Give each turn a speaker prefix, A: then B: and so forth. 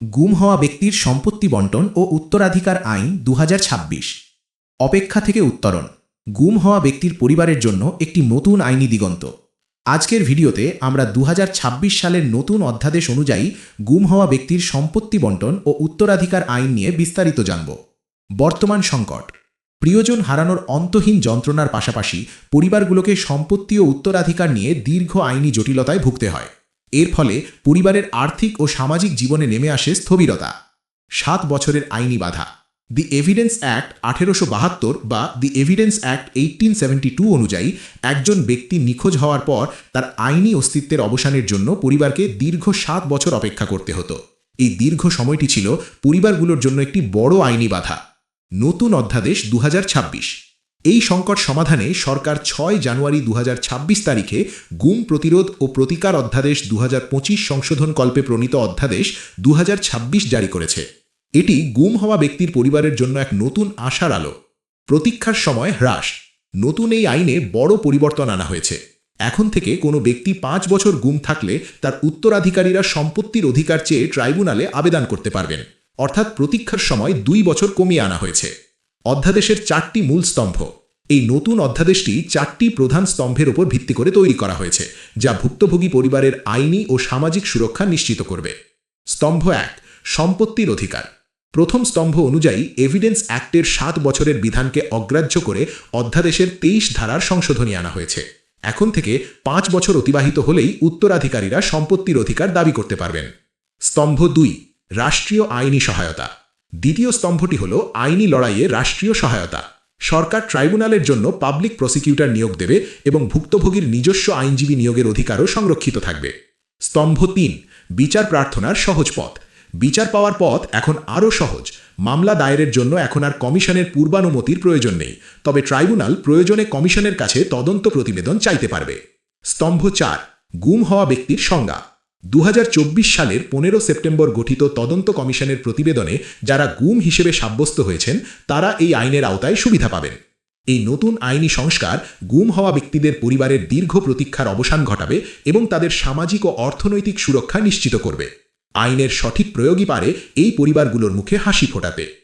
A: গুম হওয়া ব্যক্তির সম্পত্তি বন্টন ও উত্তরাধিকার আইন দু হাজার ছাব্বিশ। অপেক্ষা থেকে উত্তরণ। গুম হওয়া ব্যক্তির পরিবারের জন্য একটি নতুন আইনি দিগন্ত। আজকের ভিডিওতে আমরা দু হাজার ছাব্বিশ সালের নতুন অধ্যাদেশ অনুযায়ী গুম হওয়া ব্যক্তির সম্পত্তি বন্টন ও উত্তরাধিকার আইন নিয়ে বিস্তারিত জানব। বর্তমান সংকট। প্রিয়জন হারানোর অন্তহীন যন্ত্রণার পাশাপাশি পরিবারগুলোকে সম্পত্তি ও উত্তরাধিকার নিয়ে দীর্ঘ আইনি জটিলতায় ভুগতে হয়। এর ফলে পরিবারের আর্থিক ও সামাজিক জীবনে নেমে আসে স্থবিরতা। সাত বছরের আইনি বাধা। দি এভিডেন্স অ্যাক্ট আঠেরোশো বাহাত্তর বা the evidence act eighteen two অনুযায়ী একজন ব্যক্তি নিখোঁজ হওয়ার পর তার আইনি অস্তিত্বের অবসানের জন্য পরিবারকে দীর্ঘ সাত বছর অপেক্ষা করতে হতো। এই দীর্ঘ সময়টি ছিল পরিবারগুলোর জন্য একটি বড় আইনি বাধা। নতুন অধ্যাদেশ দু হাজার ছাব্বিশ। এই সংকট সমাধানে সরকার ছয় জানুয়ারি দু হাজার ছাব্বিশ তারিখে গুম প্রতিরোধ ও প্রতিকার অধ্যাদেশ দু সংশোধন কল্পে প্রণীত অধ্যাদেশ দুহাজার ছাব্বিশ জারি করেছে। এটি গুম হওয়া ব্যক্তির পরিবারের জন্য এক নতুন আশার আলো। প্রতীক্ষার সময় হ্রাস। নতুন এই আইনে বড় পরিবর্তন আনা হয়েছে। এখন থেকে কোনো ব্যক্তি পাঁচ বছর গুম থাকলে তার উত্তরাধিকারীরা সম্পত্তির অধিকার চেয়ে ট্রাইব্যুনালে আবেদন করতে পারবেন। অর্থাৎ প্রতীক্ষার সময় দুই বছর কমিয়ে আনা হয়েছে। অধ্যাদেশের চারটি মূল স্তম্ভ। এই নতুন অধ্যাদেশটি চারটি প্রধান স্তম্ভের উপর ভিত্তি করে তৈরি করা হয়েছে, যা ভুক্তভোগী পরিবারের আইনি ও সামাজিক সুরক্ষা নিশ্চিত করবে। স্তম্ভ এক, সম্পত্তির অধিকার। প্রথম স্তম্ভ অনুযায়ী এভিডেন্স অ্যাক্টের সাত বছরের বিধানকে অগ্রাহ্য করে অধ্যাদেশের তেইশ ধারার সংশোধনী আনা হয়েছে। এখন থেকে পাঁচ বছর অতিবাহিত হলেই উত্তরাধিকারীরা সম্পত্তির অধিকার দাবি করতে পারবেন। স্তম্ভ দুই, রাষ্ট্রীয় আইনি সহায়তা। দ্বিতীয় স্তম্ভটি হল আইনি লড়াইয়ে রাষ্ট্রীয় সহায়তা। সরকার ট্রাইব্যুনালের জন্য পাবলিক প্রসিকিউটর নিয়োগ দেবে এবং ভুক্তভোগীর নিজস্ব আইনজীবী নিয়োগের অধিকারও সংরক্ষিত থাকবে। স্তম্ভ তিন, বিচার প্রার্থনার সহজ পথ। বিচার পাওয়ার পথ এখন আরও সহজ। মামলা দায়েরের জন্য এখন আর কমিশনের পূর্বানুমতির প্রয়োজন নেই। তবে ট্রাইব্যুনাল প্রয়োজনে কমিশনের কাছে তদন্ত প্রতিবেদন চাইতে পারবে। স্তম্ভ চার, গুম হওয়া ব্যক্তির সংজ্ঞা। দু হাজার চব্বিশ সালের পনেরো সেপ্টেম্বর গঠিত তদন্ত কমিশনের প্রতিবেদনে যারা গুম হিসেবে সাব্যস্ত হয়েছেন, তারা এই আইনের আওতায় সুবিধা পাবেন। এই নতুন আইনি সংস্কার গুম হওয়া ব্যক্তিদের পরিবারের দীর্ঘ প্রতীক্ষার অবসান ঘটাবে এবং তাদের সামাজিক ও অর্থনৈতিক সুরক্ষা নিশ্চিত করবে। আইনের সঠিক প্রয়োগই পারে এই পরিবারগুলোর মুখে হাসি ফোটাতে।